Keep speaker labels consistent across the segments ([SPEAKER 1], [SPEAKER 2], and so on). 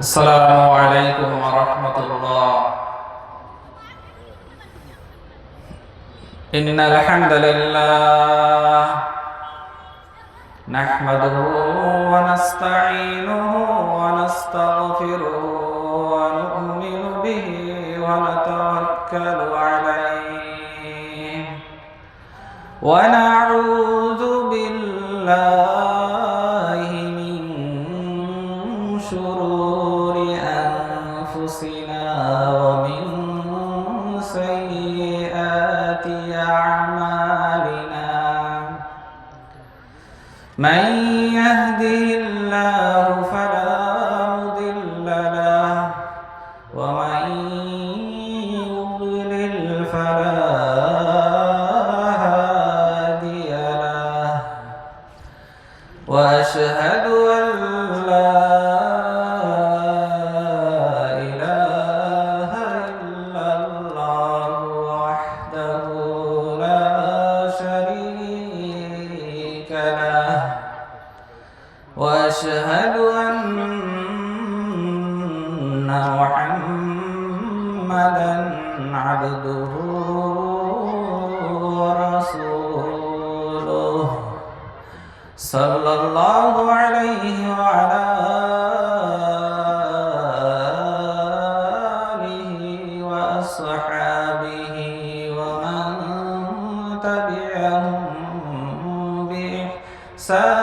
[SPEAKER 1] السلام عليكم ورحمة الله. إن الحمد لله نحمده ونستعينه ونستغفره ونؤمن به ونتوكل عليه. ونعوذ بالله Oh. Sa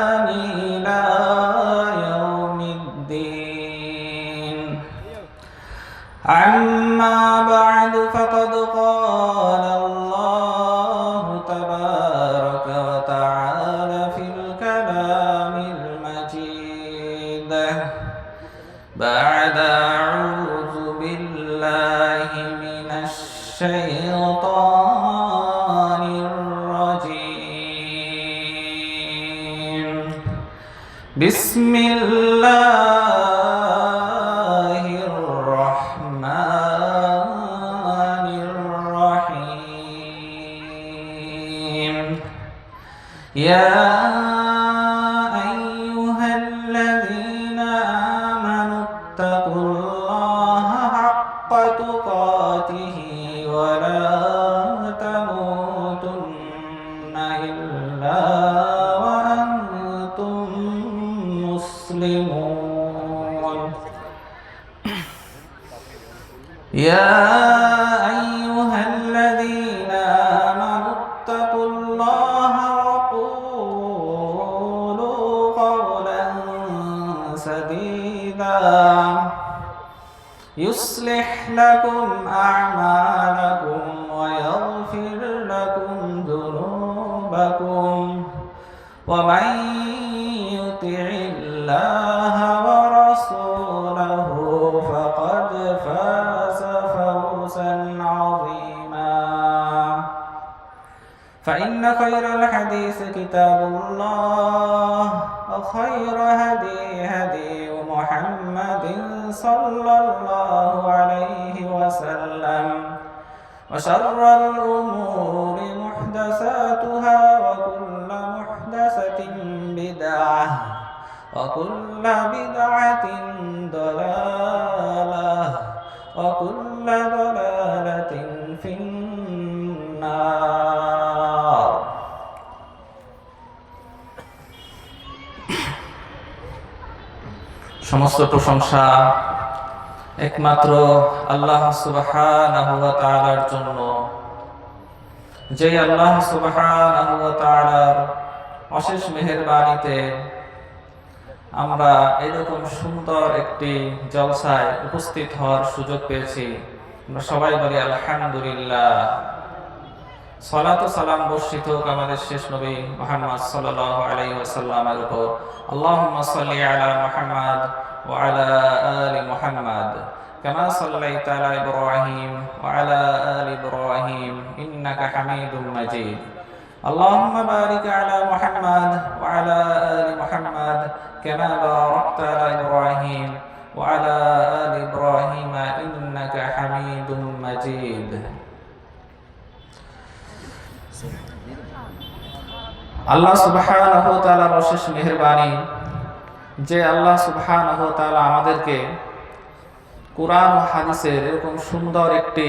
[SPEAKER 1] يا الله ورسوله فقد فاز فوزا عظيما. فإن خير الحديث كتاب الله وخير هدي هدي محمد صلى الله عليه وسلم. وشر الأمور محدثاتها بدعة ضلالة وكل ضلالة في النار সমস্ত প্রশংসা একমাত্র আল্লাহ সুবহানাহু ওয়া তাআলার জন্য যে আল্লাহ সুবহানাহু ওয়া তাআলার অশেষ মেহেরবানিতে আমরা এরকম সুন্দর একটি জলসায় উপস্থিত হওয়ার সুযোগ পেয়েছি। আমরা সবাই বলি, আলহামদুলিল্লাহ। সলাত সালাম বর্ষিত আমাদের শেষ নবী মোহাম্মদ সাল্লাল্লাহু উপর। সাল্লি আলা মুহাম্মাদ ওয়া আলা আলি মুহাম্মাদ, কামা সাল্লাইতা আলা ইব্রাহিম ওয়া আলা আলি ইব্রাহিম, ইন্নাকা হামিদুম মাজিদ। আলা মুহাম্মাদ ওয়া আলা كما باركت على إبراهيم وعلى آل إبراهيم إنك حميد مجيد আল্লাহ সুবহানাহু ওয়া তাআলার অশেষ মেহেরবানি যে আল্লাহ সুবহানাহু ওয়া তাআলা আমাদেরকে কোরআন ও হাদিসের এরকম সুন্দর একটি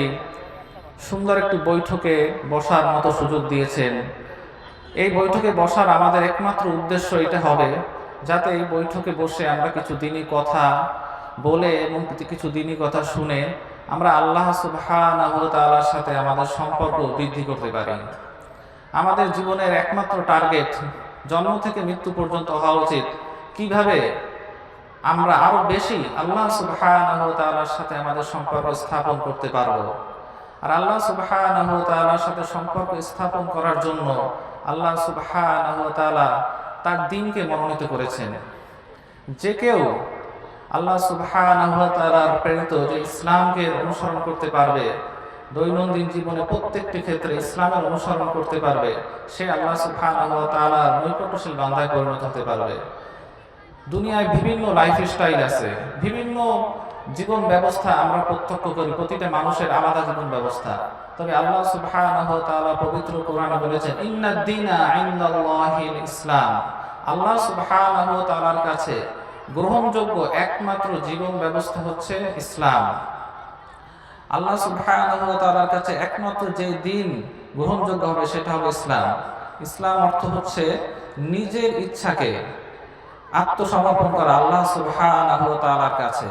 [SPEAKER 1] সুন্দর একটি বৈঠকে বসার মতো সুযোগ দিয়েছেন এই বৈঠকে বসার আমাদের একমাত্র উদ্দেশ্য এটা হবে যাতে এই বৈঠকে বসে আমরা কিছু দিনই কথা বলে এবং কিছু দিনই কথা শুনে আমরা আল্লাহ তাআলার সাথে আমাদের সম্পর্ক বৃদ্ধি করতে পারি। আমাদের জীবনের একমাত্র টার্গেট জন্ম থেকে মৃত্যু পর্যন্ত হওয়া উচিত। কীভাবে আমরা আরও বেশি আল্লাহ তাআলার সাথে আমাদের সম্পর্ক স্থাপন করতে পারব? আর আল্লাহ তাআলার সাথে সম্পর্ক স্থাপন করার জন্য আল্লাহ তাআলা তার দিনকে মনোনীত করেছেন। যে কেউ আল্লাহ তাআলার প্রেরিত যে ইসলামকে অনুসরণ করতে পারবে, দৈনন্দিন জীবনে প্রত্যেকটি ক্ষেত্রে ইসলামের অনুসরণ করতে পারবে, সে আল্লাহ ওয়া তাআলার নৈকট্যশীল বান্দায় পরিণত হতে পারবে। দুনিয়ায় বিভিন্ন লাইফ স্টাইল আছে, বিভিন্ন জীবন ব্যবস্থা আমরা প্রত্যক্ষ করি, প্রতিটা মানুষের আলাদা জীবন ব্যবস্থা। তবে আল্লাহ সুবহানাহু তাআলা পবিত্র কোরআনে বলেছেন ইন্নাদ দীনা ইনদাল্লাহিল ইসলাম। আল্লাহ সুবহানাহু তাআলার কাছে গ্রহণযোগ্য একমাত্র জীবন ব্যবস্থা হচ্ছে ইসলাম। আল্লাহ সুবহানাহু তাআলার কাছে একমাত্র যে দিন গ্রহণযোগ্য হবে সেটা হবে ইসলাম। ইসলাম অর্থ হচ্ছে নিজের ইচ্ছাকে আত্মসমর্পণ করা আল্লাহ সুবহানাহু তাআলার কাছে।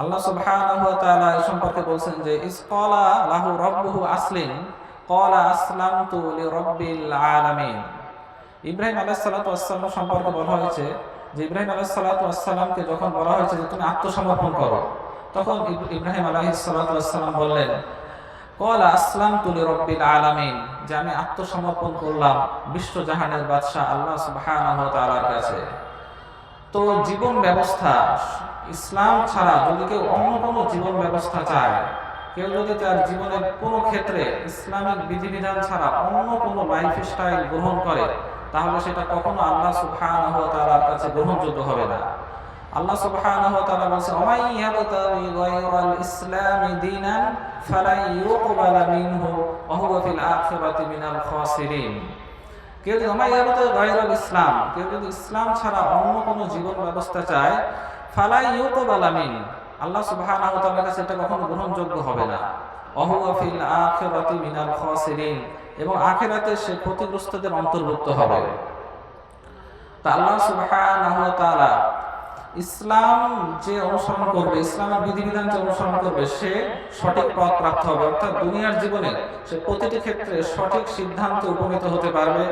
[SPEAKER 1] আল্লাহ সুবহানাহু ওয়া তাআলা এই সম্পর্কে বলছেন যে ইসকালা লাহু রাব্বুহু আসলিম, ক্বালা আসলামতু লিরাব্বিল আলামিন। ইব্রাহিম আলাইহিস সালাতু ওয়াসসালাম সম্পর্কে বলা হয়েছে যে, ইব্রাহিম আলাইহিস সালাতু ওয়াসসালামকে যখন বলা হয়েছে যে, তুমি আত্মসমর্পণ করো, তখন ইব্রাহিম আলাইহিস সালাতু ওয়াসসালাম বললেন, ক্বালা আসলামতু লিরাব্বিল আলামিন, যে, আমি আত্মসমর্পণ করলাম বিশ্বজাহানের বাদশা আল্লাহ সুবহানাহু ওয়া তাআলার কাছে। তো জীবন ব্যবস্থা ইসলাম ছাড়া যদি কেউ অন্য কোনো জীবন ব্যবস্থা চায়, কেউ যদি তার জীবনের কোনো ক্ষেত্রে ইসলামিক বিধিবিধান ছাড়া অন্য কোনো লাইফ স্টাইল গ্রহণ করে, তাহলে সেটা কখনো আল্লাহ সুবহানাহু ওয়া তাআলার কাছে গ্রহণযোগ্য হবে না। আল্লাহ সুবহানাহু ওয়া তাআলা বলেন ওমাই ইয়াবতাগি গায়রাল ইসলামি দীনান ফালাই ইউকবালা মিনহু ওয়া হুয়া ফিল আখিরাতি মিনাল খাসিরিন। কেউ যদি আমায়াবত গায়রুল ইসলাম, কেউ যদি ইসলাম ছাড়া অন্য কোনো জীবন ব্যবস্থা চায় আল্লাহ কখনো গ্রহণযোগ্য হবে না। মিনাল এবং সে অন্তর্ভুক্ত হবে। তা আল্লাহ ইসলাম যে অনুসরণ করবে, ইসলামের বিধিবিধান যে অনুসরণ করবে, সে সঠিক পথ প্রাপ্ত হবে। অর্থাৎ দুনিয়ার জীবনে সে প্রতিটি ক্ষেত্রে সঠিক সিদ্ধান্তে উপনীত হতে পারবে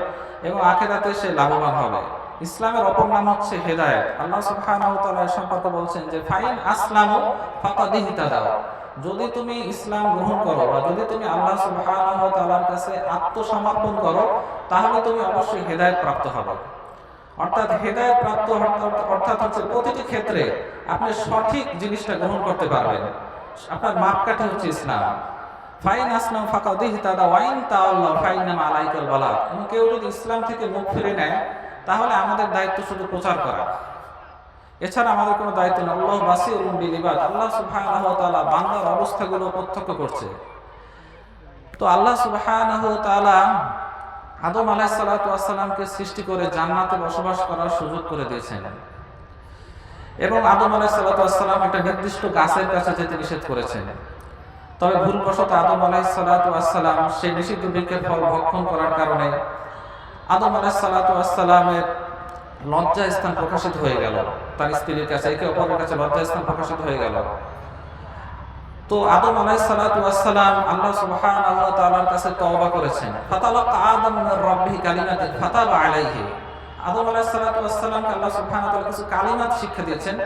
[SPEAKER 1] এবং আখেরাতে সে লাভবান হবে। ইসলামের অপর নাম হচ্ছে হেদায়েত। আল্লাহ সুবহানাহু তাআলা সম্পর্কে বলছেন যে, ফাইন আসলামু ফাকাদ ইহতাদাও যদি তুমি ইসলাম গ্রহণ করো বা যদি তুমি আল্লাহ সুবহানাহু তাআলার কাছে আত্মসমর্পণ করো, তাহলে তুমি অবশ্যই হেদায়েত প্রাপ্ত হবে। অর্থাৎ হেদায়েত প্রাপ্ত অর্থাৎ- হচ্ছে প্রতিটি ক্ষেত্রে আপনি সঠিক জিনিসটা গ্রহণ করতে পারবেন। আপনার মাপকাঠি হচ্ছে ইসলাম। ফাইন আসলাম ফাঁকা দিহি ওয়াইন তাআল্লাহ ফাইনাম আলাইকাল বালা কেউ যদি ইসলাম থেকে মুখ ফিরে নেয় তাহলে আমাদের দায়িত্ব শুধু প্রচার করা। এছাড়া আমাদের কোনো দায়িত্ব নেই। আল্লাহ বাসিরুম বিল ইবাদ। আল্লাহ তাআলা বান্দার অবস্থাগুলো প্রত্যক্ষ করছে। তো আল্লাহ তাআলা আদম আলাইসালামকে সৃষ্টি করে জান্নাতে বসবাস করার সুযোগ করে দিয়েছেন। এবং আদম আলাইসালাম একটা নির্দিষ্ট গাছের কাছে যেতে নিষেধ করেছেন। তবে ভুলবশত আদম আলাইসালাম সেই নিষিদ্ধ বৃক্ষের ফল ভক্ষণ করার কারণে আদম আলাইসালামের লজ্জা স্থান প্রকাশিত হয়ে গেল। তার স্ত্রীর কাছে, একে অপরের কাছে লজ্জা স্থান প্রকাশিত হয়ে গেল। তো আদম আলাইসালাম আল্লাহ সুবহানাহু ওয়া তাআলার কাছে তওবা করেছেন। ফাতালাকা আদম রাব্বিহি কালিমাতিন ফাতাবা আলাইহি। আদম আলাইসালামকে আল্লাহ সুবহানাহু ওয়া তাআলা কিছু কালিমাত শিক্ষা দিয়েছেন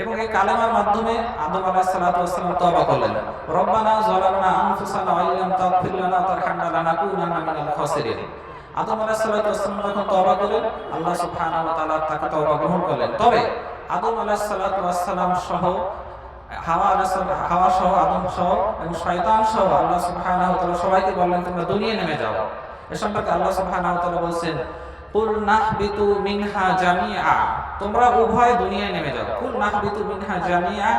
[SPEAKER 1] এবং এই কালেমার মাধ্যমে আদম আলাইসালাম তওবা করলেন। রব্বানা যালামনা আনফুসানা ওয়া ইল্লাম তাগফির লানা ওয়া তারহামনা লানাকুনান্না আদম আলাইসালাম যখন তওবা করলেন, আল্লাহ তাআলা তাকে তওবা গ্রহণ করলেন। তবে আদম আলাইসালাম সহ, হাওয়া হাওয়া সহ, আদম সহ এবং শয়তান সহ আল্লাহ তাআলা সবাইকে বললেন, তোমরা দুনিয়ায় নেমে যাও। এ সম্পর্কে আল্লাহ তাআলা বলছেন, কুল নাহবিতু মিনহা জামিআ। তোমরা উভয় দুনিয়ায় নেমে যাও। কুল নাহবিতু মিনহা জামিআ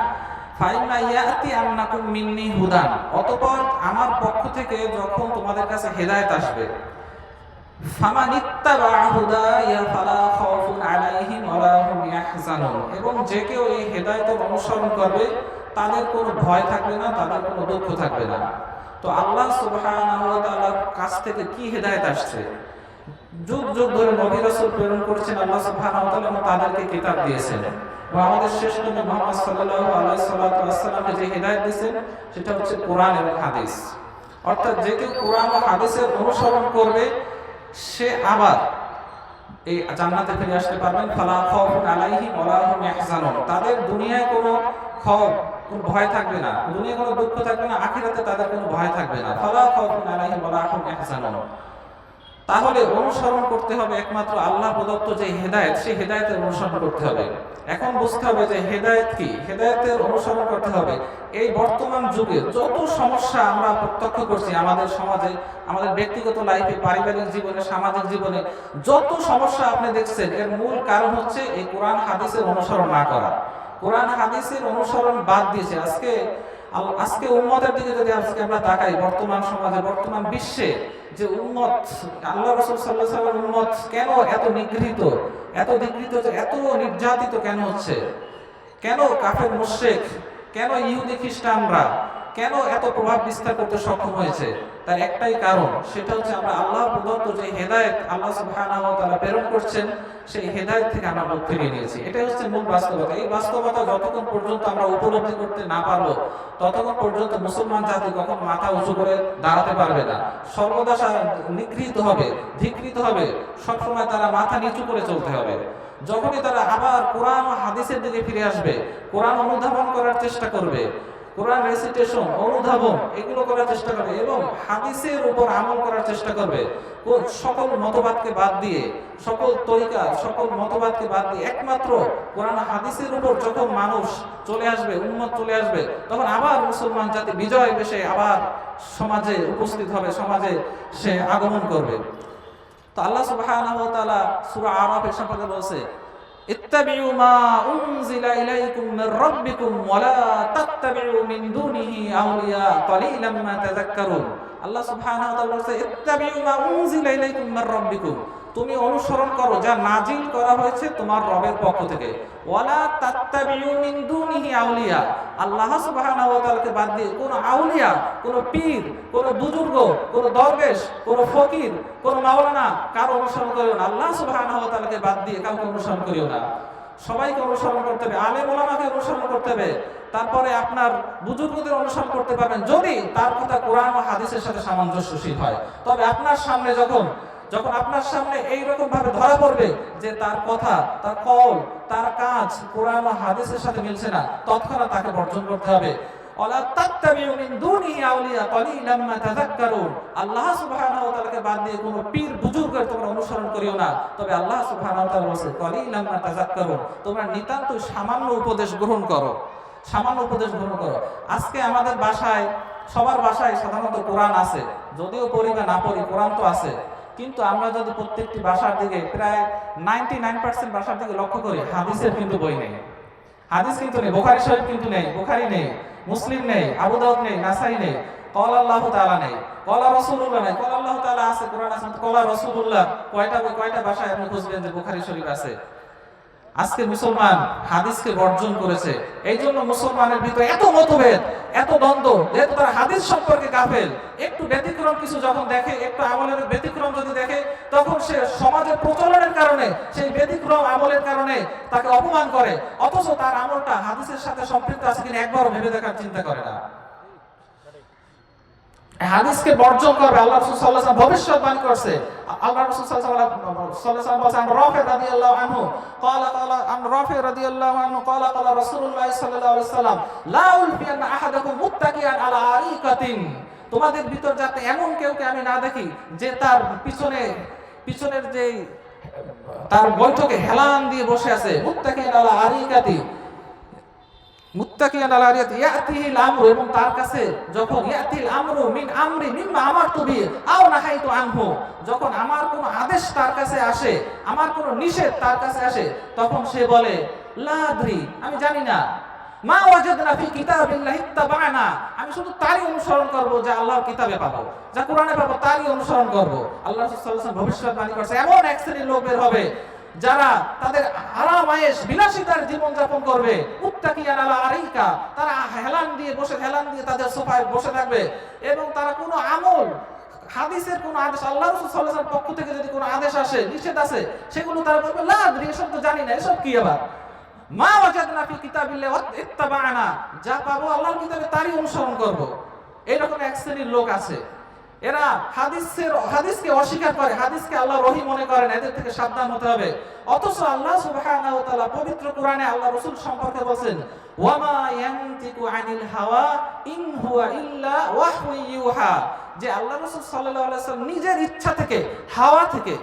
[SPEAKER 1] ফাইমা ইয়াতি আন্নাকুম মিন্নি হুদান। অতঃপর আমার পক্ষ থেকে যখন তোমাদের কাছে হেদায়েত আসবে এবং যে কেউ এই হেদায়েতের অনুসরণ করবে, তাদের কোনো ভয় থাকবে না, তাদের কোনো দুঃখ থাকবে না। তো আল্লাহ তাআলার কাছ থেকে কি হেদায়েত আসছে? যুগ যুগ ধরে নবী রাসূল প্রেরণ করেছেন, আল্লাহ তাআলা এবং তাদেরকে কিতাব দিয়েছেন। এবং আমাদের শেষ নবী মুহাম্মদ সাল্লাল্লাহু আলাইহি সাল্লাতু ওয়াসাল্লামকে যে হেদায়েত দিয়েছেন, সেটা হচ্ছে কোরআন এবং হাদিস। অর্থাৎ যে কেউ কোরআন ও হাদিসের অনুসরণ করবে সে আবার এই জান্নাতে ফিরে আসতে পারবেন ফালা খাউফুন আলাইহিম ওয়ালা হুম তাদের দুনিয়ায় কোনো খৌফ কোনো ভয় থাকবে না। দুনিয়ায় কোনো দুঃখ থাকবে না। আখিরাতে তাদের কোনো ভয় থাকবে না। ফালা খাউফুন আলাইহিম ওয়ালা হুম তাহলে অনুসরণ করতে হবে একমাত্র আল্লাহ প্রদত্ত যে হেদায়েত, সেই হেদায়েতের অনুসরণ করতে হবে। এখন বুঝতে হবে যে হেদায়ত কি? হেদায়তের অনুসরণ করতে হবে। এই বর্তমান যুগে যত সমস্যা আমরা প্রত্যক্ষ করছি আমাদের সমাজে, আমাদের ব্যক্তিগত লাইফে পারিবারিক জীবনে, সামাজিক জীবনে, যত সমস্যা আপনি দেখছেন, এর মূল কারণ হচ্ছে এই কোরআন হাদিসের অনুসরণ না করা। কোরআন হাদিসের অনুসরণ বাদ দিয়েছে। আজকে আজকে দিকে যদি আজকে আমরা তাকাই, বর্তমান সমাজে, বর্তমান বিশ্বে, যে উম্মত, আল্লাহ রসুল সাল্লাহ সাল্লাম কেন এত নিগৃহীত এত নিগৃহীত, এত নির্যাতিত কেন হচ্ছে? কেন কাফের মোশেক কেন ইহুদি, খ্রিস্টানরা কেন এত প্রভাব বিস্তার করতে সক্ষম হয়েছে? তার একটাই কারণ, সেটা হচ্ছে আমরা আল্লাহ প্রদত্ত যে হেদায়েত আল্লাহ সুবহানাহু তাআলা প্রেরণ করছেন, সেই হেদায়েত থেকে আমরা মুখ ফিরিয়ে নিয়েছি। এটাই হচ্ছে মূল বাস্তবতা। এই বাস্তবতা যতক্ষণ পর্যন্ত আমরা উপলব্ধি করতে না পারব, ততক্ষণ পর্যন্ত মুসলমান জাতি কখন মাথা উঁচু করে দাঁড়াতে পারবে না। সর্বদা নিগৃহীত হবে, ধিকৃত হবে। সবসময় তারা মাথা নিচু করে চলতে হবে। যখনই তারা আবার কোরআন ও হাদিসের দিকে ফিরে আসবে, কোরআন অনুধাবন করার চেষ্টা করবে কোরআন রেসিটেশন অনুধাবন, এগুলো করার চেষ্টা করবে এবং হাদিসের উপর আমল করার চেষ্টা করবে। সকল মতবাদকে বাদ দিয়ে, সকল তরিকা, সকল মতবাদকে বাদ দিয়ে, একমাত্র কোরআন হাদিসের উপর যখন মানুষ চলে আসবে উন্মত চলে আসবে, তখন আবার মুসলমান জাতি বিজয় বেশে আবার সমাজে উপস্থিত হবে, সমাজে সে আগমন করবে। তো আল্লাহ তাআলা সূরা আরাফের সম্পর্কে বলছে ইত্তাবিউ মা উনজিলা ইলাইকুম মির রাব্বিকুম ওয়া লা তাত্তাবিউ মিন দুনিহি আউলিয়া ক্বালিলাম মা তাযাক্কারুন আল্লাহ সুবহানাহু ওয়া তাআলা বলছে ইত্তাবিউ মা উনজিলা ইলাইকুম মির রাব্বিকুম তুমি অনুসরণ করো, যা নাজিল করা হয়েছে তোমার রবের পক্ষ থেকে। ওয়ালা তাত্তাবিউ মিন দুনিহি আউলিয়া। আল্লাহ সুবহানাহু ওয়া তাআলাকে বাদ দিয়ে কোন আউলিয়া, কোন পীর, কোন বুজুর্গ, কোন দরবেশ, কোন ফকির, কোন মাওলানা কারও অনুসরণ করিও না। আল্লাহ সুবহানাহু ওয়া তাআলাকে বাদ দিয়ে কাউকে অনুসরণ করিও না। সবাইকে অনুসরণ করতে হবে আলেম ওলামাকে অনুসরণ করতে হবে। তারপরে আপনার বুজুর্গদের অনুসরণ করতে পারবেন যদি তার কথা কোরআন ও হাদিসের সাথে সামঞ্জস্যশীল হয়। তবে আপনার সামনে যখন যখন আপনার সামনে এই রকম ভাবে ধরা পড়বে যে তার কথা, তার কল তার কাজ কোরআন হাদিসের সাথে মিলছে না, তৎক্ষণাৎ তাকে বর্জন করতে হবে। আল্লাহ বাদ দিয়ে কোনো পীর তোমরা অনুসরণ করিও না। তবে আল্লাহ তোমরা নিতান্ত সামান্য উপদেশ গ্রহণ করো। সামান্য উপদেশ গ্রহণ করো। আজকে আমাদের বাসায়, সবার বাসায় সাধারণত কোরআন আছে। যদিও পড়ি বা না পড়ি, কোরআন তো আছে। কিন্তু আমরা যদি প্রত্যেকটি বাসার দিকে প্রায় নাইনটি নাইন পার্সেন্ট বাসার দিকে লক্ষ্য করি, হাদিসের কিন্তু বই নেই। হাদিস কিন্তু নেই, বোখারি শরীফ কিন্তু নেই, বোখারি নেই, মুসলিম নেই, আবু দাউদ নেই, নাসাই নেই কল আল্লাহ তালা নেই, কলা রসুল্লাহ নেই কল আল্লাহ তালা আছে, কোরআন আছে, কলা রসুল্লাহ কয়টা কয়টা ভাষায় আপনি খুঁজবেন যে বোখারি শরীফ আছে? আজকে মুসলমান হাদিসকে বর্জন করেছে। এই জন্য মুসলমানের ভিতরে এত মতভেদ, এত দ্বন্দ্ব, যেহেতু তারা হাদিস সম্পর্কে গাফেল, একটু ব্যতিক্রম কিছু যখন দেখে, একটু আমলের ব্যতিক্রম যদি দেখে, তখন সে সমাজের প্রচলনের কারণে, সেই ব্যতিক্রম আমলের কারণে তাকে অপমান করে, অথচ তার আমলটা হাদিসের সাথে সম্পৃক্ত আছে কিনা একবারও ভেবে দেখার চিন্তা করে না। হাদিসকে বর্জন করবে আল্লাহ রাসূল সাল্লাল্লাহু আলাইহি ভবিষ্যৎবাণী করছে। আল্লাহ রাসূল সাল্লাল্লাহু আলাইহি ওয়াসাল্লাম বলেন আন রাফি রাদিয়াল্লাহু আনহু। ক্বালা ক্বালা আন রাফি রাদিয়াল্লাহু আনহু। ক্বালা ক্বালা রাসূলুল্লাহ সাল্লাল্লাহু আলাইহি ওয়াসাল্লাম, লা উলফিয়ান্না আহাদাকুম মুত্তাকিয়ান আলা আরিকাতিন। তোমাদের ভিতর যাতে এমন কেউকে আমি না দেখি, যে তার পিছনে, পিছনের যে তার বৈঠকে হেলান দিয়ে বসে আছে মুত্তাকিয়ান আলা আরিকাতি। তার কাছে আসে তখন সে বলে আমি জানি না। মা ওয়াজাদনা আমি শুধু তারই অনুসরণ করব যা আল্লাহর কিতাবে পাবো, যা কোরআনে পাবো, তারই অনুসরণ করব। আল্লাহ ওয়াসাল্লাম ভবিষ্যৎবাণী করছে, এমন এক শ্রেণির লোক বের হবে যারা তাদের আরাম আয়েশ বিলাসিতার জীবন যাপন করবে মুত্তাকিয়ান আলা আরাইকা তারা হেলান দিয়ে বসে, হেলান দিয়ে তাদের সোফায় বসে থাকবে। এবং তারা কোনো আমল, হাদিসের কোন আদেশ, আল্লাহ রাসূল সাল্লাল্লাহু আলাইহি ওয়াসাল্লাম পক্ষ থেকে যদি কোনো আদেশ আসে, নিষেধ আছে সেগুলো তারা বলবে লা আদরি এসব তো জানি না, এসব কি আবার? মা ওয়াজাদনা ফি কিতাবিল্লাহ ইত্তাবানা যা পাবো আল্লাহর কিতাবে তারই অনুসরণ করব। এইরকম এক শ্রেণির লোক আছে। এরা হাদিসের, হাদিসকে অস্বীকার করে, হাদিসকে আল্লাহ রহি মনে করেন, এদের থেকে সাবধান হতে হবে। অথচ আল্লাহ সুবহানাহু তাআলা পবিত্র কোরআনে আল্লাহ রাসূল সম্পর্কে বলেন ওয়ামা ইয়ানতিকু আনিল হাওয়া ইন হুয়া ইল্লা ওয়াহয়ু ইউহা। যে আল্লাহ রাসূল সাল্লাল্লাহু আলাইহি ওয়াসাল্লাম নিজের ইচ্ছা থেকে, হাওয়া থেকে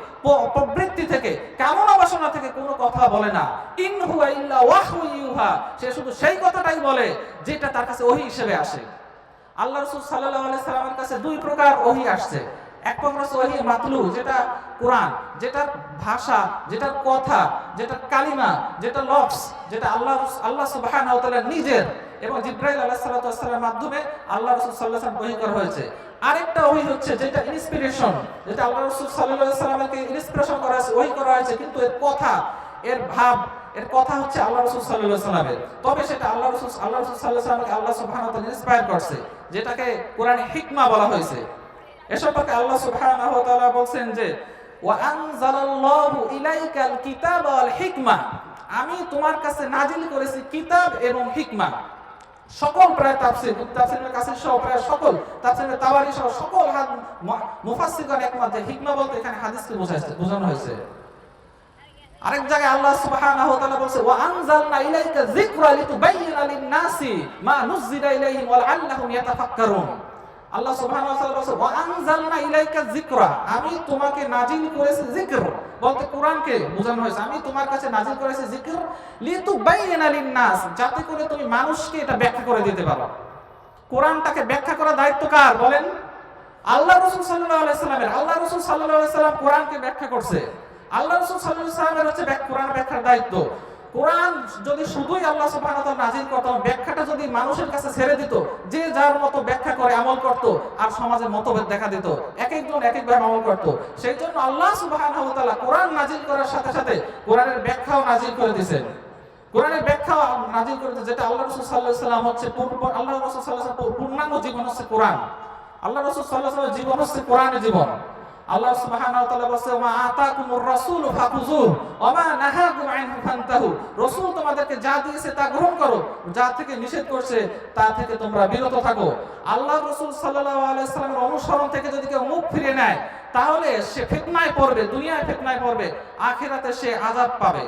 [SPEAKER 1] প্রবৃত্তি থেকে, কামনা বাসনা থেকে কোনো কথা বলে না। ইন হুয়া ইল্লা ওয়াহয়ু ইউহা। সে শুধু সেই কথাটাই বলে, যেটা তার কাছে ওহী হিসেবে আসে। আল্লাহ রসুল সাল্লাহ সাল্লামের কাছে দুই প্রকার ওহি আসছে। এক প্রকার ওহি মাতলু, যেটা কোরআন, যেটার ভাষা, যেটার কথা যেটা কালিমা যেটা লফস যেটা আল্লাহ আল্লাহ তাআলা নিজের এবং সালাতু ওয়াস সালামের মাধ্যমে আল্লাহ রাসূল সাল্লাল্লাহু আলাইহি ওয়াসাল্লাম ওহি করা হয়েছে। আরেকটা ওই হচ্ছে যেটা ইন্সপিরেশন যেটা আল্লাহ রাসূল আলাইহি সাল্লামকে ইন্সপিরেশন করা হয়েছে, ওহি করা হয়েছে, কিন্তু এর কথা, এর ভাব, এর কথা হচ্ছে আল্লাহ রসুল সাল্লাহ সাল্লামের। তবে সেটা আল্লাহ রসুল আল্লাহ রসুল সাল্লাহ সাল্লামকে আল্লাহ সুবহানাহু ওয়া ইন্সপায়ার করছে। যেটাকে কোরআনে হিকমা বলা হয়েছে। এ সম্পর্কে আল্লাহ সুবহানাহু বলছেন যে আমি তোমার কাছে নাজিল করেছি কিতাব এবং হিকমা। সকল প্রায় তাফসীর তাফসীরের কাছে সহ প্রায় সকল, তাফসীরের তাবারি সহ সকল মুফাসসিরগণ একমত যে হিকমা বলতে এখানে হাদিসকে বোঝানো হয়েছে। আরেক জায়গায় আল্লাহ সুবহানাহু ওয়া তাআলা বলছে, ওয়া আনজালনা ইলাইকা যিকরা লিন-নাসি মা নুযিলা ইলাইহিম ওয়া ইয়াতাফাক্কারুন। আল্লাহ সুবহানাহু ওয়া তাআলা বলছে, ওয়া আনজালনা ইলাইকা যিকরা, আমি তোমাকে নাজিল করেছি যিকর। বলতে কোরআনকে বোঝানো হয়েছে, আমি তোমার কাছে নাজিল করেছি যিকর লিন-নাস, যাতে করে তুমি মানুষকে এটা ব্যাখ্যা করে দিতে পারো। কোরআনটাকে ব্যাখ্যা করার দায়িত্ব কার বলেন? আল্লাহ রাসূল সাল্লাল্লাহু আলাইহি সাল্লামের, আল্লাহ রাসূল সাল্লাল্লাহু আলাইহি সাল্লাম কোরআনকে ব্যাখ্যা করছে। আল্লাহ রাসূল আলাইহি সাল্লামের হচ্ছে কোরআন ব্যাখ্যার দায়িত্ব। কোরআন যদি শুধুই আল্লাহ সুবহানাহু ওয়া তাআলা করত, ব্যাখ্যাটা যদি মানুষের কাছে ছেড়ে দিত, যে যার মতো ব্যাখ্যা করে আমল করত, আর সমাজে মতভেদ দেখা দিত এক একজন এক একভাবে আমল করত, সেই জন্য আল্লাহ সুবহানাহু ওয়া কোরআন নাযিল করার সাথে সাথে কোরআনের ব্যাখ্যাও নাযিল করে দিয়েছেন। কোরআনের ব্যাখ্যা নাজিল করেছে যেটা আল্লাহ রসুল সাল্লাহ হচ্ছে আল্লাহ রসুল সাল্লাহ পূর্ণাঙ্গ জীবন হচ্ছে কোরআন। আল্লাহ রসুল সাল্লাহ জীবন হচ্ছে কোরআনের জীবন। আল্লাহ সুবহানাহু ওয়া তাআলা বলছে মা আতাকুমুর রাসূলু ফাকুযুহ ওয়া মা নাহাকুম আনহু ফান্তাহু। রাসূল তোমাদেরকে যা দিয়েছে তা গ্রহণ করো, যা থেকে নিষেধ করছে, তা থেকে তোমরা বিরত থাকো। আল্লাহ রাসূল সাল্লাল্লাহু আলাইহি সাল্লামের অনুসরণ থেকে যদি কেউ মুখ ফিরে নেয়, তাহলে সে ফিতনায় পড়বে, দুনিয়ায় ফিতনায় পড়বে, আখিরাতে সে আযাব পাবে।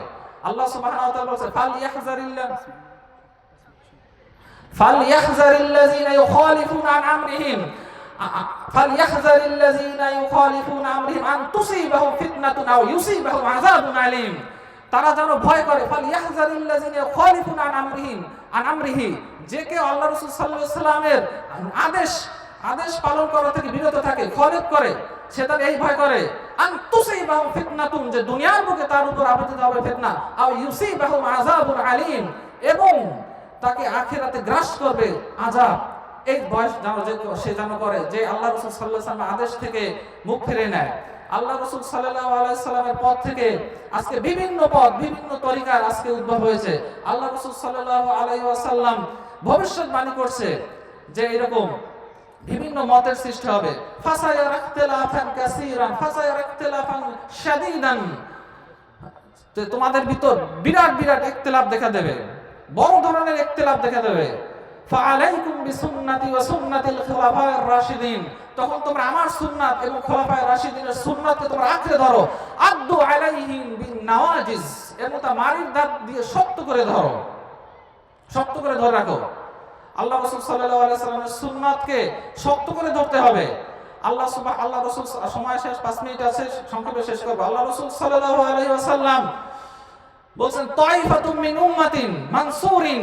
[SPEAKER 1] আল্লাহ সুবহানাহু ওয়া তাআলা বলছে ফাল ইয়াহজারিল্লাহ ফাল ইয়াহজারিল্লাযিনা ইউখালিফুনা আন আমরিহিম। فليحذر الذين يخالفون عن امرهم ان تصيبهم فتنه او يصيبهم عذاب عليم তারা যেন ভয় করে فليحذر الذين يخالفون عن امرهم عن امره যে কেউ আল্লাহ রাসূল সাল্লাল্লাহু আলাইহি সাল্লামের আদেশ আদেশ পালন করা থেকে বিরত থাকে খরিদ করে সে তার এই ভয় করে আন তুসিবাহুম ফিতনাতুন যে দুনিয়ার বুকে তার উপর আপতিত হবে ফিতনা আও ইউসিবাহুম আযাবুন আলীম এবং তাকে আখেরাতে গ্রাস করবে আজাব এই বয়স যেন সে যেন করে, যে আল্লাহ রসুল সাল্লাহ আদেশ থেকে মুখ ফিরে নেয়। আল্লাহ রসুল সাল্লাহ আলাইসাল্লামের পথ থেকে আজকে বিভিন্ন পথ, বিভিন্ন তরিকার আজকে উদ্ভব হয়েছে। আল্লাহ রসুল সাল্লাহ আলাইসাল্লাম ভবিষ্যৎবাণী করছে যে এরকম বিভিন্ন মতের সৃষ্টি হবে। তোমাদের ভিতর বিরাট বিরাট ইখতিলাফ দেখা দেবে, বড় ধরনের ইখতিলাফ দেখা দেবে। ফাআলাইকুম বিসুন্নতি ওয়া সুন্নাতিল খুলাফায়ে রাশিদিন। তখন তোমরা আমার সুন্নাত এবং খোলাফায়ে রাশিদিনের সুন্নাতকে তোমরা আঁকড়ে ধরো। আদ্দু আলাইহিম বিন নাওয়াজিজ। এবং তা মারির দাঁত দিয়ে শক্ত করে ধরো। শক্ত করে ধরে রাখো। আল্লাহ রাসূল সাল্লাল্লাহু আলাইহি সাল্লামের সুন্নাতকে শক্ত করে ধরতে হবে। আল্লাহ সুবহান আল্লাহ রাসূল সময় শেষ 5 মিনিট আছে, সংক্ষেপে শেষ করব। আল্লাহ রাসূল সাল্লাল্লাহু আলাইহি ওয়াসাল্লাম বলছেন, তাইফাতুম মিন উম্মাতিন মানসুরিন।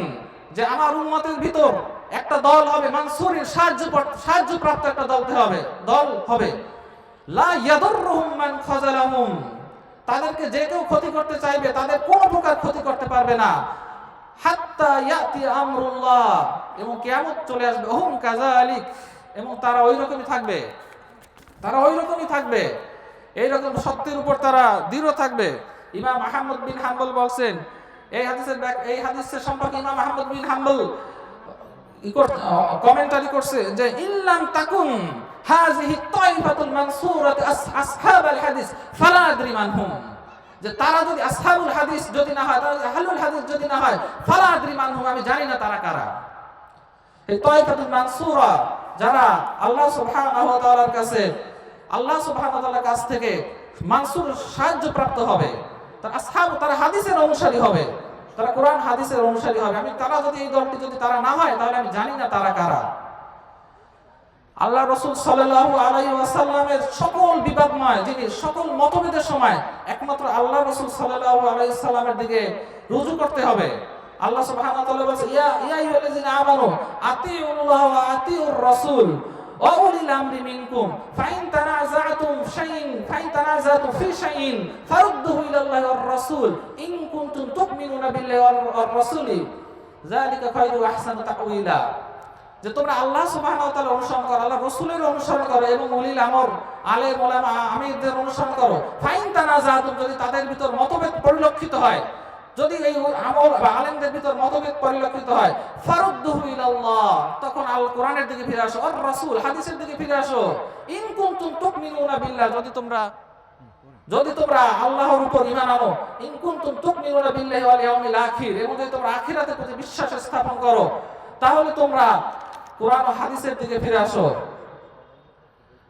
[SPEAKER 1] যে আমার উম্মতের ভিতর একটা দল হবে মানসুরিন সাহায্য সাহায্য প্রাপ্ত একটা দল হবে দল হবে। লা ইয়াদুররুহুম মান খাযালাহুম। তাদেরকে যে কেউ ক্ষতি করতে চাইবে, তাদের কোনো প্রকার ক্ষতি করতে পারবে না। হাত্তা ইয়াতি আমরুল্লাহ। এবং কিয়ামত চলে আসবে হুম কাযালিক। এবং তারা ওই রকমই থাকবে। তারা ওই রকমই থাকবে। এইরকম সত্যের উপর তারা দৃঢ় থাকবে। ইমাম আহমদ বিন হাম্বল বলছেন এই হাদিসের এই হাদিসের সম্পর্কে ইমাম আহমদ বিন হাম্বল কমেন্টারি করছে যে, ইল্লাম তাকুন হাযিহি তাইফাতুল মানসুরাত আসহাবাল হাদিস, ফালা আদরি মান হুম। যে তারা যদি আসহাবুল হাদিস যদি না হয়, তারা আহলুল হাদিস যদি না হয়, ফালা আদরি মান আমি জানি না তারা কারা। এই তাইফাতুল মানসুরা, যারা আল্লাহ সুবহানাহু ওয়া তাআলার কাছে আল্লাহ সুবহানাহু ওয়া তাআলার কাছ থেকে মানসুর সাহায্য প্রাপ্ত হবে। তারা আসহাব, তারা হাদিসের অনুসারী হবে। তারা কোরআন হাদিসের অনুসারী হবে। আমি তারা যদি এই দলটি যদি তারা না হয়, তাহলে আমি জানি না তারা কারা। আল্লাহ রসুল সাল্লাল্লাহু আলাইহি ওয়াসাল্লামের সকল বিবাদময়, যিনি সকল মতভেদের সময় একমাত্র আল্লাহ রসুল সাল্লাল্লাহু আলাইহি সাল্লামের দিকে রুজু করতে হবে। আল্লাহ সুবহানাহু ওয়া তাআলা বলেছে, ইয়া ইয়া আইয়ুহাল্লাযিনা আমানু, আতিউল্লাহ ওয়া আতিউর রাসূল ওয়া উলিল আমরি মিনকুম, ফাইন তানাযাতু ফি শাইইন, ফারুদ্দুহু ইলাল্লাহি ওয়ার রাসূল, ইন কুনতুম তু'মিনুনা বিল্লাহি ওয়ার রাসূলি। যালিকা খায়রু ওয়া আহসানু তা'ওয়িলা যে তোমরা আল্লাহ সুবাহ অনুসরণ করো আল্লাহ রসুলের অনুসরণ করো এবং উলিল আমর, আলে মোলাম আমিরদের অনুসরণ করো। ফাইন তানাযাতুম যদি তাদের ভিতর মতভেদ পরিলক্ষিত হয় যদি এই আমল বা আলেমদের ভিতর মতভেদ পরিলক্ষিত হয়, ফারুদ্দুহু ইলাল্লাহ, তখন আল কোরআনের দিকে ফিরে আসো, আর রাসূল হাদিসের দিকে ফিরে আসো। ইন কুনতুম তুমিনুনা বিল্লাহ, যদি তোমরা যদি তোমরা আল্লাহর উপর ঈমান আনো, ইন কুনতুম তুমিনুনা বিল্লাহি ওয়াল ইয়াউমিল আখির, এবং যদি তোমরা আখিরাতের প্রতি বিশ্বাস স্থাপন করো, তাহলে তোমরা কোরআন ও হাদিসের দিকে ফিরে আসো।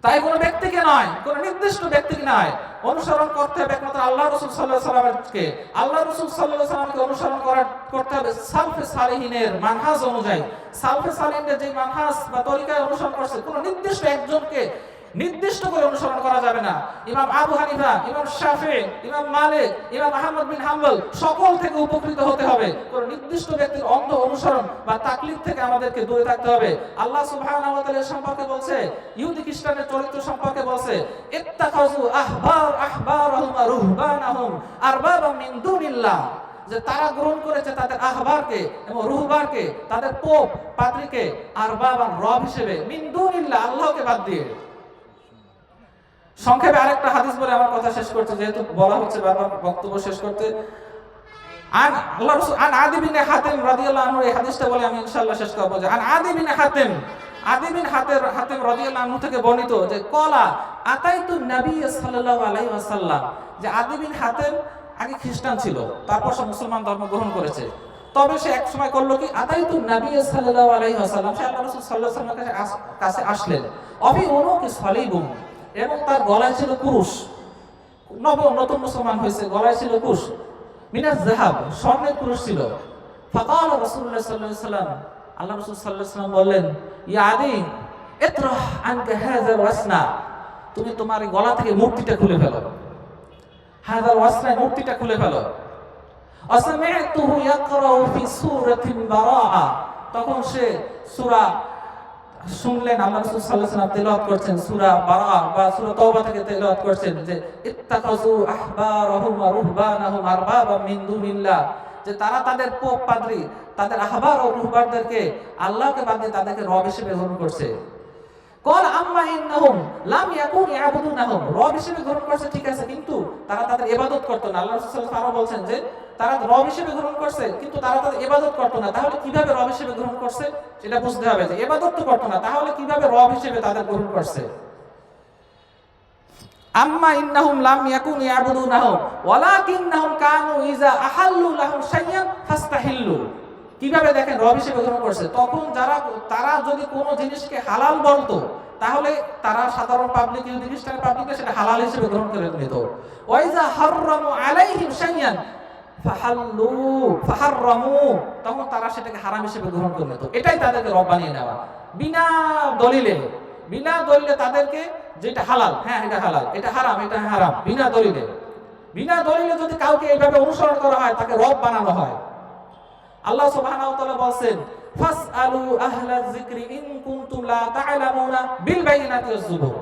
[SPEAKER 1] তাই কোনো ব্যক্তিকে নয়, কোন নির্দিষ্ট ব্যক্তিকে নয়, অনুসরণ করতে হবে একমাত্র আল্লাহ রসুল সাল্লাহ সাল্লামকে আল্লাহ রসুল সাল্লাহ সাল্লামকে অনুসরণ করার, করতে হবে সালফে সালিহিনের মানহাজ অনুযায়ী। সালফে সালিহিনের যে মানহাজ বা তরিকায় অনুসরণ করছে কোন নির্দিষ্ট একজনকে নির্দিষ্ট করে অনুসরণ করা যাবে না। ইমাম আবু হানিফা, ইমাম শাফি, ইমাম মালিক, ইমাম আহমদ বিন হাম্বল সকল থেকে উপকৃত হতে হবে। কোন নির্দিষ্ট ব্যক্তির অন্ধ অনুসরণ বা তাকলিদ থেকে আমাদেরকে দূরে থাকতে হবে। আল্লাহ সুবহানাহু ওয়া তাআলা সম্পর্কে বলছে, ইহুদি খ্রিস্টানের চরিত্র সম্পর্কে বলছে, ইত্তাখাযু আহবার আহবারহুম রুহবানাহুম আরবাবাম মিন দুনিল্লাহ। যে তারা গ্রহণ করেছে তাদের আহবারকে এবং রুহবারকে, তাদের পোপ পাদ্রীকে আরবাবান রব হিসেবে, মিন দুনিল্লাহ, আল্লাহকে বাদ দিয়ে। সংক্ষেপে আরেকটা হাদিস বলে আমার কথা শেষ করতে, যেহেতু বলা হচ্ছে বারবার বক্তব্য শেষ করতে। আন আল্লাহ রাসূল, আন আদি বিন হাতিম রাদিয়াল্লাহু আনহু, এই হাদিসটা বলে আমি ইনশাআল্লাহ শেষ করব যে, আন আদি বিন হাতিম, আদি বিন হাতের, হাতিম রাদিয়াল্লাহু আনহু থেকে বর্ণিত যে, কলা আতাইতু নবী সাল্লাল্লাহু আলাইহি ওয়াসাল্লাম, যে আদি বিন হাতিম আগে খ্রিস্টান ছিল, তারপর সে মুসলমান ধর্ম গ্রহণ করেছে। তবে সে এক সময় করল কি? আতাইতু নবী সাল্লাল্লাহু আলাইহি ওয়াসাল্লাম, সে আল্লাহ রাসূল সাল্লাল্লাহু আলাইহি ওয়াসাল্লামের কাছে আস- কাছে আসলেন। অফি উনুকি সালিবুম এবং তার গলায় ছিল কুরুশ। নব, নতুন মুসলমান হয়েছে, গলায় ছিল কুশ মিনাজ জাহাব স্বর্ণের কুরুশ ছিল। ফাকাল রাসূলুল্লাহ সাল্লাল্লাহু আলাইহি ওয়াসাল্লাম আল্লাহ রাসূল সাল্লাল্লাহু আলাইহি ওয়াসাল্লাম বললেন, ইয়া আদি, ইতরাহ আনকা হাযাল ওয়াসনা, তুমি তোমার গলা থেকে মূর্তিটা খুলে ফেলো। হাযাল ওয়াসনা মূর্তিটা খুলে ফেলো। অসমি'তুহু ইয়াকরাউ ফি সূরাতিন বারাআ, তখন সে সূরা শুনলেন আল্লাহ রাসূল সাল্লাল্লাহু আলাইহি করছেন সূরা বারা বা সূরা তাওবা থেকে তেলাওয়াত করছেন যে ইত্তাখাযু আহবারহুম ওয়া রুহবানাহুম আরবাবা মিন দুনিল্লাহ। যে তারা তাদের পোপ পাদ্রী, তাদের আহবার ও রুহবারদেরকে আল্লাহকে বাদ দিয়ে তাদেরকে রব হিসেবে গ্রহণ করছে। কল আম্মা ইন্নাহুম লাম ইয়াকুন ইয়াবুদুনাহুম। রব হিসেবে গ্রহণ করছে, ঠিক আছে, কিন্তু তারা তাদের ইবাদত করতো না। আল্লাহ রাসূল সাল্লাল্লাহু আলাইহি বলছেন যে তারা রব হিসেবে গ্রহণ করছে, কিন্তু তারা তাদের এবাদত করতো না। তাহলে কীভাবে রব হিসেবে গ্রহণ করছে? সেটা বুঝতে হবে যে এবাদত তো করতো না, তাহলে কীভাবে রব হিসেবে তাদের গ্রহণ করছে? আম্মা ইন্নাহুম লাম ইয়াকুন ইয়াবুদুনাহুম, ওয়ালাকিন্নাহুম কানু ইজা আহাল্লু লাহুম শাইয়ান ফাস্তাহিল্লু। কীভাবে দেখেন রব হিসেবে গ্রহণ করছে? তখন যারা, তারা যদি কোনো জিনিসকে হালাল বলতো, তাহলে তারা সাধারণ পাবলিক ইহুদি খ্রিস্টান পাবলিকে সেটা হালাল হিসেবে গ্রহণ করে নিত। ওয়াইজা হাররামু আলাইহিম শাইয়ান ফাহাল্লু তখন তারা সেটাকে হারাম হিসেবে গ্রহণ করে নিত এটাই তাদেরকে রব বানিয়ে নেওয়া বিনা দলিলে বিনা দলিলে তাদেরকে যেটা হালাল হ্যাঁ এটা হালাল, এটা হারাম এটা হারাম, বিনা দলিলে। বিনা দলিলে যদি কাউকে এইভাবে অনুসরণ করা হয়, তাকে রব বানানো হয়। আল্লাহ সুবহানাহু ওয়া তাআলা বলেন ফাসআলু আহলা যিকরি ইন কুনতুম লা বিল বাইনাতি ওয়াজ জুবুর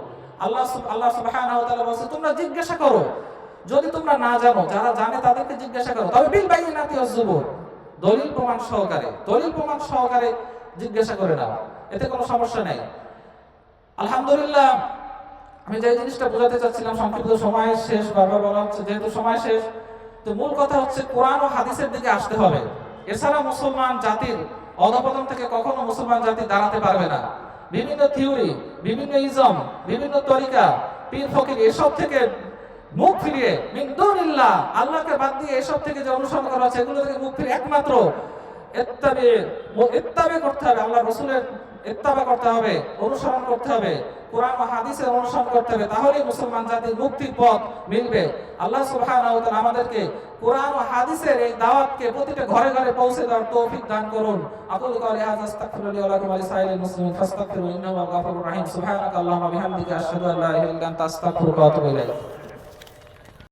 [SPEAKER 1] আল্লাহ আল্লাহ সুবহানাহু ওয়া তাআলা বলেন তোমরা জিজ্ঞাসা করো যদি তোমরা না জানো, যারা জানে তাদেরকে জিজ্ঞাসা করো, তবে বিল বাইনাতি ওয়াজ জুবুর। দলিল প্রমাণ সহকারে, দলিল প্রমাণ সহকারে জিজ্ঞাসা করে নাও, এতে কোনো সমস্যা নেই। আলহামদুলিল্লাহ, আমি যে জিনিসটা বোঝাতে চাচ্ছিলাম, সংক্ষিপ্ত সময় শেষ, বারবার বলা হচ্ছে, যেহেতু সময় শেষ, তো মূল কথা হচ্ছে, কোরআন ও হাদিসের দিকে আসতে হবে। এছাড়া মুসলমান জাতির অধপতন থেকে কখনো মুসলমান জাতি দাঁড়াতে পারবে না। বিভিন্ন থিওরি, বিভিন্ন ইজম, বিভিন্ন তরিকা, পীর ফকির, এসব থেকে মুখ ফিরিয়ে, মিন দুনিল্লাহ, আল্লাহকে বাদ দিয়ে এসব থেকে যে অনুসরণ করা হচ্ছে, এগুলো থেকে মুখ ফিরিয়ে একমাত্র ইত্তাবে ইত্তাবে করতে হবে আল্লাহ রসুলের ইত্তাবা করতে হবে, অনুসরণ করতে হবে, কোরআন ও হাদিসের অনুসরণ করতে হবে, তাহলেই মুসলমান জাতির মুক্তির পথ মিলবে। আল্লাহ সুবহানাহু ওয়া আমাদেরকে কোরআন ও হাদিসের এই দাওয়াতকে প্রতিটা ঘরে ঘরে পৌঁছে দেওয়ার তৌফিক দান করুন। আকুলু কাউলি হাযা ওয়া লাকুম ফাস্তাগফিরু ইন্নাহু হুয়াল গাফুরুর রহিম। বিহামদিকা, আশহাদু আল্লা ইলাহা ইল্লা আনতা, আস্তাগফিরুকা ওয়া আতুবু ইলাইক।